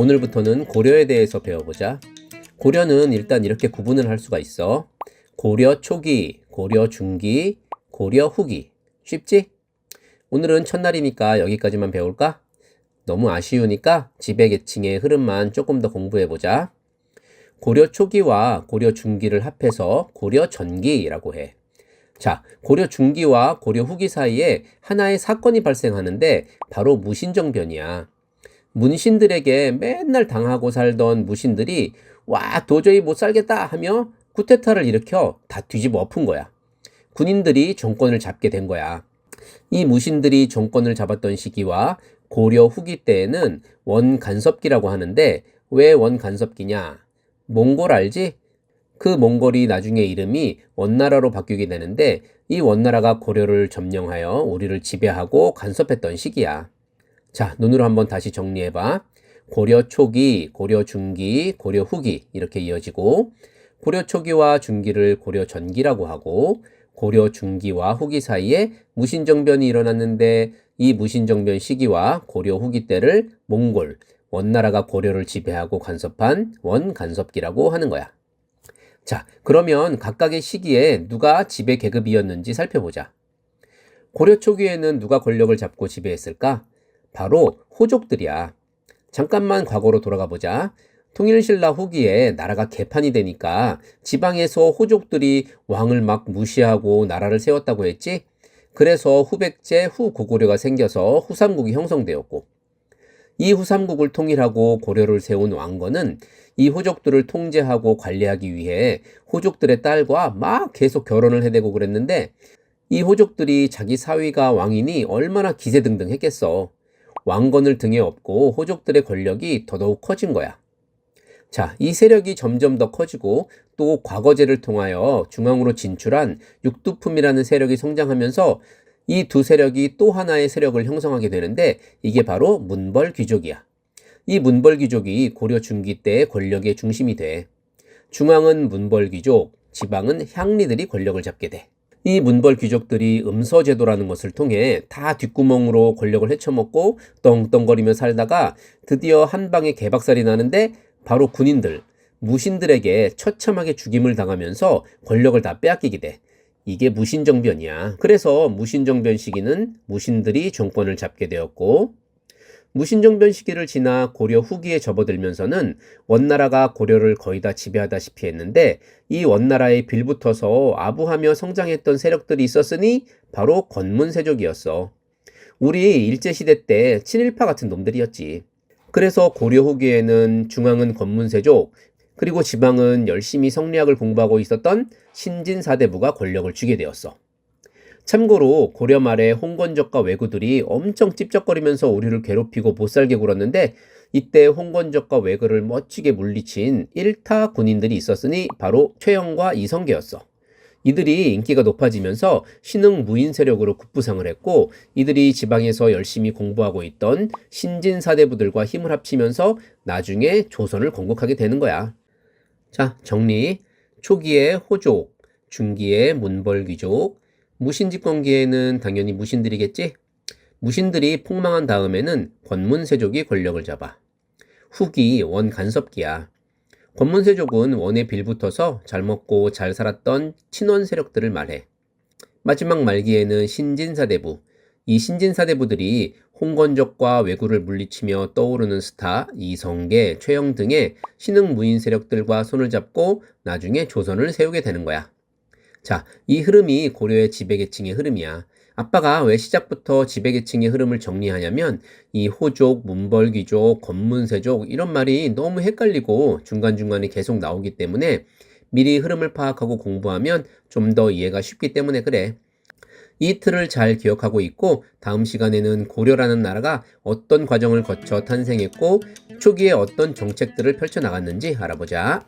오늘부터는 고려에 대해서 배워보자. 고려는 일단 이렇게 구분을 할 수가 있어. 고려 초기, 고려 중기, 고려 후기. 쉽지? 오늘은 첫날이니까 여기까지만 배울까? 너무 아쉬우니까 지배 계층의 흐름만 조금 더 공부해보자. 고려 초기와 고려 중기를 합해서 고려 전기라고 해. 자, 고려 중기와 고려 후기 사이에 하나의 사건이 발생하는데 바로 무신정변이야. 문신들에게 맨날 당하고 살던 무신들이 와, 도저히 못 살겠다 하며 쿠데타를 일으켜 다 뒤집어 엎은 거야. 군인들이 정권을 잡게 된 거야. 이 무신들이 정권을 잡았던 시기와 고려 후기 때에는 원간섭기라고 하는데 왜 원간섭기냐? 몽골 알지? 그 몽골이 나중에 이름이 원나라로 바뀌게 되는데 이 원나라가 고려를 점령하여 우리를 지배하고 간섭했던 시기야. 자, 눈으로 한번 다시 정리해봐. 고려 초기, 고려 중기, 고려 후기 이렇게 이어지고 고려 초기와 중기를 고려 전기라고 하고 고려 중기와 후기 사이에 무신정변이 일어났는데 이 무신정변 시기와 고려 후기 때를 몽골, 원나라가 고려를 지배하고 간섭한 원간섭기라고 하는 거야. 자, 그러면 각각의 시기에 누가 지배 계급이었는지 살펴보자. 고려 초기에는 누가 권력을 잡고 지배했을까? 바로 호족들이야. 잠깐만 과거로 돌아가 보자. 통일신라 후기에 나라가 개판이 되니까 지방에서 호족들이 왕을 막 무시하고 나라를 세웠다고 했지? 그래서 후백제 후고구려가 생겨서 후삼국이 형성되었고 이 후삼국을 통일하고 고려를 세운 왕건은 이 호족들을 통제하고 관리하기 위해 호족들의 딸과 막 계속 결혼을 해대고 그랬는데 이 호족들이 자기 사위가 왕이니 얼마나 기세등등했겠어. 왕건을 등에 업고 호족들의 권력이 더더욱 커진 거야. 자, 이 세력이 점점 더 커지고 또 과거제를 통하여 중앙으로 진출한 육두품이라는 세력이 성장하면서 이 두 세력이 또 하나의 세력을 형성하게 되는데 이게 바로 문벌 귀족이야. 이 문벌 귀족이 고려 중기 때의 권력의 중심이 돼. 중앙은 문벌 귀족, 지방은 향리들이 권력을 잡게 돼. 이 문벌 귀족들이 음서 제도라는 것을 통해 다 뒷구멍으로 권력을 헤쳐먹고 떵떵거리며 살다가 드디어 한 방에 개박살이 나는데 바로 군인들, 무신들에게 처참하게 죽임을 당하면서 권력을 다 빼앗기게 돼. 이게 무신정변이야. 그래서 무신정변 시기는 무신들이 정권을 잡게 되었고, 무신정 변 시기를 지나 고려 후기에 접어들면서는 원나라가 고려를 거의 다 지배하다시피 했는데 이 원나라에 빌붙어서 아부하며 성장했던 세력들이 있었으니 바로 권문세족이었어. 우리 일제시대 때 친일파 같은 놈들이었지. 그래서 고려 후기에는 중앙은 권문세족, 그리고 지방은 열심히 성리학을 공부하고 있었던 신진사대부가 권력을 쥐게 되었어. 참고로 고려 말에 홍건적과 왜구들이 엄청 찝쩍거리면서 우리를 괴롭히고 못살게 굴었는데 이때 홍건적과 왜구를 멋지게 물리친 일타 군인들이 있었으니 바로 최영과 이성계였어. 이들이 인기가 높아지면서 신흥 무인 세력으로 급부상을 했고 이들이 지방에서 열심히 공부하고 있던 신진 사대부들과 힘을 합치면서 나중에 조선을 건국하게 되는 거야. 자, 정리. 초기에 호족, 중기에 문벌귀족, 무신 집권기에는 당연히 무신들이겠지? 무신들이 폭망한 다음에는 권문세족이 권력을 잡아. 후기 원간섭기야. 권문세족은 원에 빌붙어서 잘 먹고 잘 살았던 친원 세력들을 말해. 마지막 말기에는 신진사대부. 이 신진사대부들이 홍건적과 왜구를 물리치며 떠오르는 스타 이성계, 최영 등의 신흥 무인 세력들과 손을 잡고 나중에 조선을 세우게 되는 거야. 자, 이 흐름이 고려의 지배계층의 흐름이야. 아빠가 왜 시작부터 지배계층의 흐름을 정리하냐면 이 호족, 문벌귀족, 권문세족 이런 말이 너무 헷갈리고 중간중간에 계속 나오기 때문에 미리 흐름을 파악하고 공부하면 좀 더 이해가 쉽기 때문에 그래. 이 틀을 잘 기억하고 있고 다음 시간에는 고려라는 나라가 어떤 과정을 거쳐 탄생했고 초기에 어떤 정책들을 펼쳐 나갔는지 알아보자.